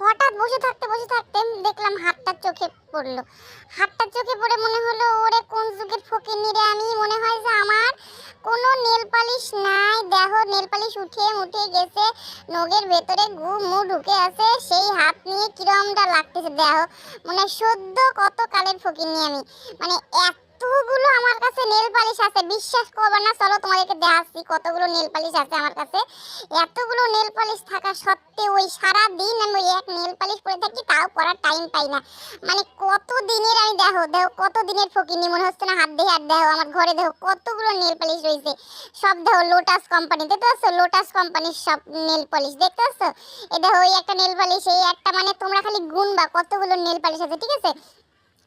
হঠাৎ বসে থাকতে বসে থাকতে দেখলাম হাতটা চোখে পড়ল। হাতটা চোখে পড়ে মনে হলো, ওরে, কোন যুগের ফকির রে আমি? মনে হয় যে আমার কোনো নেল পালিশ নাই। দেখো নেল পালিশ উঠিয়ে মুঠিয়ে গেছে নগের ভেতরে গু মু ঢুকে আছে, সেই হাত নিয়ে কিরমটা লাগতেছে দেখো মানে সদ্য কত কালের ফকির নিয়ে আমি। মানে এতগুলো আমার কাছে নেল পালিশ আছে? বিশ্বাস করবে না, চলো তোমাদেরকে দেখাচ্ছি কতগুলো নেল পালিশ আছে আমার কাছে। এতগুলো নেল পালিশ থাকা সত্ত্বেও ওই সারা দিন আমি ওই এক নেল পালিশ পরে থাকি, তাও পরার টাইম পাই না। মানে কত দিনের আমি দেখো দেখো কত দিনের ফকিনি মনে হচ্ছে না হাত দিয়ে হাত দেখো, আমার ঘরে দেখো কতগুলো নেল পালিশ রয়েছে। সব দেখো লোটাস কোম্পানি দেখতে পাচ্ছ? লোটাস কোম্পানির সব নেল পালিশ, দেখতে পাচ্ছ? এই দেখো ওই একটা নেল পালিশ, এই একটা মানে তোমরা খালি গুনবা কতগুলো নেল পালিশ আছে, ঠিক আছে?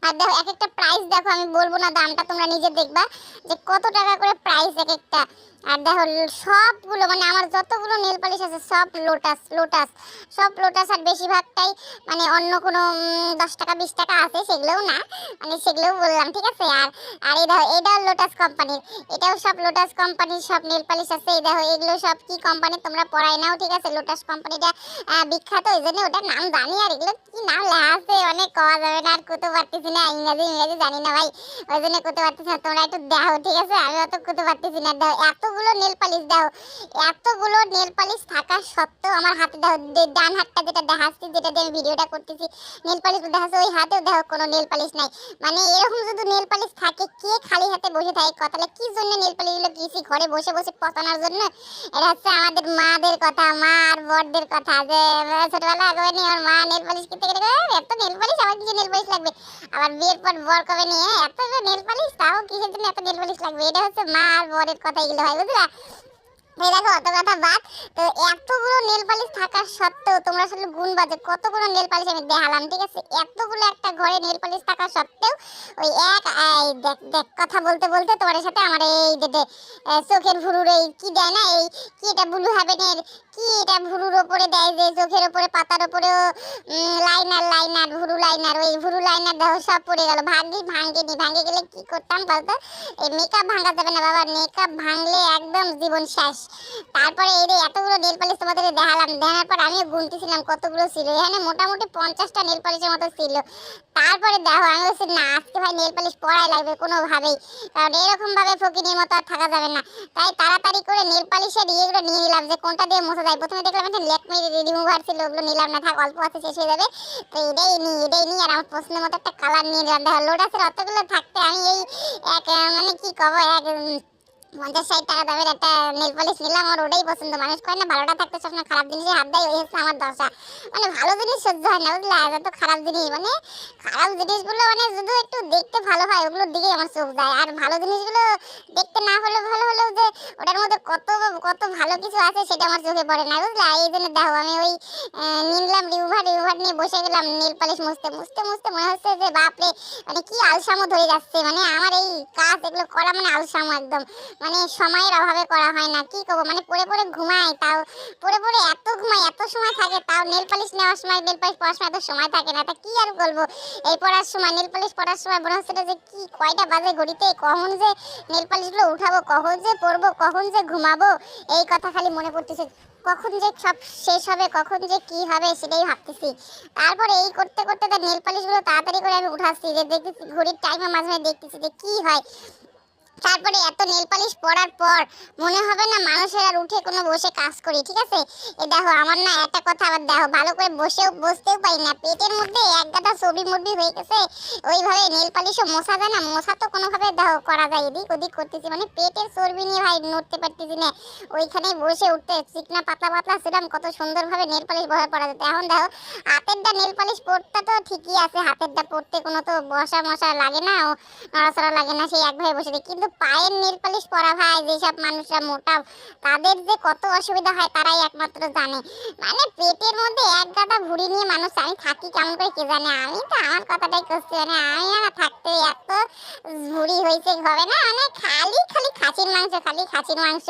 আর দেখো এক একটা প্রাইস দেখো, আমি বলব না দামটা, তোমরা নিজে দেখবা যে কত টাকা করে প্রাইস এক একটা আর দেখো, সবগুলো মানে আমার যতগুলো নেল পালিশ আছে, সব লোটাস লোটাস সব লোটাস আর বেশিরভাগটাই মানে অন্য কোনো দশ টাকা, বিশ টাকা আছে, সেগুলোও না মানে সেগুলোও বললাম, ঠিক আছে? আর আর এই দেখো, এটাও লোটাস কোম্পানির এটাও সব লোটাস কোম্পানির সব নেল পালিশ আছে, এই দেখো, এগুলো সব কি কোম্পানি তোমরা পড়াই নাও, ঠিক আছে? লোটাস কোম্পানিটা বিখ্যাত ওই জন্য ওটার নাম জানি, আর এগুলো কি নাম লেখা আছে, অনেক কওয়া যাবে না, আর করতে পারতেছি না, ইংরাজি ইংরাজি জানি না ভাই। ওই জন্য করতে না। তোমরা একটু ঠিক আছে? আমি অত করতে না। দেখো, এতগুলো নেল দাও এতগুলো নেল থাকা সত্ত্বেও আমার হাতে দেখো, দে- ডান হাতটা যেটা দেখাচ্ছি, যেটা দিয়ে ভিডিওটা করতেছি নেল ওই হাতেও কোনো নেল নাই। মানে এরকম যদি নেল থাকে, কে খালি হাতে বসে থাকে কি জন্য নেল ঘরে বসে বসে পচানোর জন্য? এটা হচ্ছে আমাদের মাদের কথা মা আর বড়দের কথা। যে ছোটবেলা আগে আমার মা নেল পালিশ কিনতে গেলে এত নেল পালিশ আমার কিছু নেল পালিশ লাগবে? আবার বিয়ের পর বর কবে নিয়ে? এত নেল পালিশ, তাও কিসের জন্য এত নেল পালিশ লাগবে? এটা হচ্ছে মা আর বরের কথা এগুলো হয়, বুঝলা? এই দেখো অত কথা বাদ। তো এতগুলো নেল পালিশ থাকা সত্ত্বেও তোমরা আসলে গুণ বাজে। কতগুলো নেল পালিশ আমি দেখালাম ঠিক আছে? এতগুলো একটা ঘরে নেল পালিশ সত্ত্বেও ওই এক এই দেখ দেখ কথা বলতে বলতে সাথে আমার এই দে দে, চোখের ভুরুর এই কি দেয় না এই কি এটা ব্লু হ্যাভেনের কি এটা ভুরুর ওপরে দেয় যে চোখের ওপরে পাতার ওপরেও লাইনার লাইনার ভুরু লাইনার ওই ভুরু লাইনার দেখো সব পড়ে গেল। ভাগ্যি ভাঙ্গেনি ভাঙ্গে গেলে কি করতাম বলতো? এই মেকআপ ভাঙা যাবে না বাবা মেকআপ ভাঙলে একদম জীবন শেষ। তারপরে এই যে এতগুলো নেল পালিশ তোমাদের দেখালাম দেখানোর পর আমিও গুনতেছিলাম কতগুলো ছিল। এখানে মোটামুটি পঞ্চাশটা নেল পালিশের মতো ছিল। তারপরে দেখো, আমি বলছি, না, আজকে ভাই নেল পালিশ পরাই লাগবে কোনোভাবেই। কারণ এরকম ভাবে ফকিনের মতো আর থাকা যাবে না। তাই তাড়াতাড়ি করে নেল পালিশের ইয়েগুলো নিয়ে নিলাম, যে কোনটা দিয়ে মশা যায়। প্রথমে দেখলাম একটা লেকমি রিমুভার ছিল, ওগুলো নিলাম না, থাক, অল্প আছে, শেষ হয়ে যাবে। তো এটাই নিই এটাই নিই, আর আমার পছন্দের মতো একটা কালার নিয়ে নিলাম। দেখো লোটাসের অতগুলো থাকতে আমি এই এক মানে কি কব, এক পঞ্চাশ ষাট টাকা দামের একটা নেল পলিশ নিলাম আর ওটাই পছন্দ। মানুষ কয় না, ভালোটা থাকতে সবসময় খারাপ জিনিসে হাত দেয়, ওই হচ্ছে আমার দশা। মানে ভালো জিনিস সহ্য হয় না, বুঝলে? আর তো খারাপ জিনিস মানে খারাপ জিনিসগুলো মানে শুধু একটু দেখতে ভালো হয়, ওগুলোর দিকে আমার চোখ যায়। আর ভালো জিনিসগুলো দেখতে না হলে ভালো হলেও যে ওটার মধ্যে কত কত ভালো কিছু আছে, সেটা আমার চোখে পড়ে না, বুঝলে? এই জন্য দেখো, আমি ওই নিলাম রিউভার রিউভার নিয়ে বসে গেলাম নেল পালিশ মুছতে মুছতে মুছতে মনে হচ্ছে যে বাপরে মানে কি আলসামো ধরে যাচ্ছে। মানে আমার এই কাজ এগুলো করা মানে আলসামো একদম। মানে সময়ের অভাবে করা হয় না, কি করব? মানে পড়ে পড়ে ঘুমাই, তাও পড়ে পড়ে এত ঘুমাই, এত সময় থাকে, তাও নেল পালিশ নেওয়ার সময় নেল পালিশ পড়ার সময় এত সময় থাকে না, তা কি আর বলব? এই পড়ার সময় নেল পালিশ পড়ার সময় মনে হচ্ছে যে কি, কয়টা বাজে ঘড়িতে, কখন যে নেল পালিশগুলো উঠাবো, কখন যে পড়ব কখন যে ঘুমাবো, এই কথা খালি মনে পড়তেছে। কখন যে সব শেষ হবে, কখন যে কি হবে, সেটাই ভাবতেছি। তারপরে এই করতে করতে তো নেল পালিশগুলো তাড়াতাড়ি করে আমি উঠাচ্ছি, যে দেখতেছি, ঘড়ির টাইমে মাঝে মাঝে দেখতেছি যে কি হয়। তারপরে এত নেল পালিশ পরার পর মনে হবে না মানুষের আর উঠে কোনো বসে কাজ করি, ঠিক আছে? এ দেখো, আমার না একটা কথা আবার দেখো, ভালো করে বসেও, বসতেও পারি না। পেটের মধ্যে এক গাদা ছবি মুরবি হয়ে গেছে, ওইভাবে নেল পালিশও মশা যায় না, মশা তো কোনোভাবে দেখো করা যায়, এদিক ওদিক করতেছি মানে পেটের চর্বি নিয়ে ভাই নড়তে পারতেছি না। ওইখানে বসে উঠতে চিকনা পাতলা পাতলা সেরকম কত সুন্দরভাবে নেল পালিশ বসে পড়া যেত এখন দেখো, হাতেরটা নেল পালিশ পরতে তো ঠিকই আছে, হাতেরটা পরতে কোনো তো বসা মশা লাগে না, ও নড়াচড়া লাগে না, সেই একভাবে বসে থাকে। কিন্তু পায়ের নেল পালিশ পরা ভাই, যেসব মানুষরা মোটা, তাদের যে কত অসুবিধা হয় তারাই একমাত্র জানে। মানে পেটের মধ্যে এক গাদা ভুড়ি নিয়ে মানুষ, আমি থাকি কেমন করে কে জানে? আমি তো আমার কথাটাই করছি মানে আমি না থাকতে এত ভুড়ি হয়েছে, হবে না? মানে খালি খালি খাসির মাংস, খালি খাসির মাংস।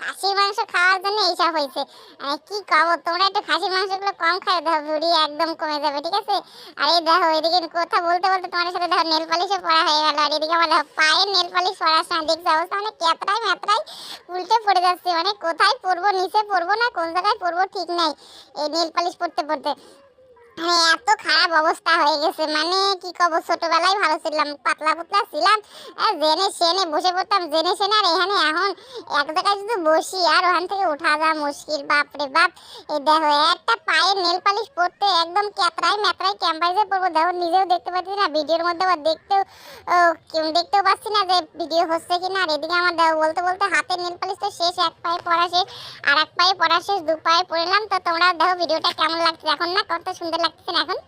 খাসির মাংস খাওয়ার জন্য এইসব হয়েছে। মানে কি কবো, তোমরা একটু খাসির মাংসগুলো কম খাও, দেখো ভুড়ি একদম কমে যাবে, ঠিক আছে? আর দেখো, এদিকে কথা বলতে বলতে তোমার সাথে দেখো নেল পালিশও পরা হয়ে গেল, আর এদিকে আমার দেখো পায়ের নেল পালিশ অবস্থা মানে মেতরাই উল্টে পড়ে মানে কোথায় পড়ব, নিচে পড়ব না, কোন জায়গায় পড়ব ঠিক নাই। এই নেল পালিশ পড়তে পরতে মানে এত খারাপ অবস্থা হয়ে গেছে। মানে কি কব, ছোটবেলায় ভালো ছিলাম, পাতলা পাতলা ছিলাম। জেনে সেনে বসে পড়তাম, জেনে সেনে আর এখানে এখন এক জায়গায় শুধু বসি আর ওখান থেকে উঠা যা মুশকিল। বাপরে বাপ, এই দেখো, একটা পায়ে নেল পালিশ পরতে একদম ক্যাতরাই ম্যাতরাই ক্যাম্পাসে পড়ব। দেখো, নিজেও দেখতে পাচ্ছি না, ভিডিওর মধ্যে আবার দেখতেও দেখতেও পাচ্ছি না যে ভিডিও হচ্ছে কিনা। আর এদিকে আমার দেখো, বলতে বলতে হাতের নেল পালিশ তো শেষ, এক পায়ে পড়া শেষ, আর এক পায়ে পড়া শেষ, দু পায়ে পড়লাম। তো তোমরা দেখো, ভিডিওটা কেমন লাগছে? এখন না, কত সুন্দর লাগছে। না এখন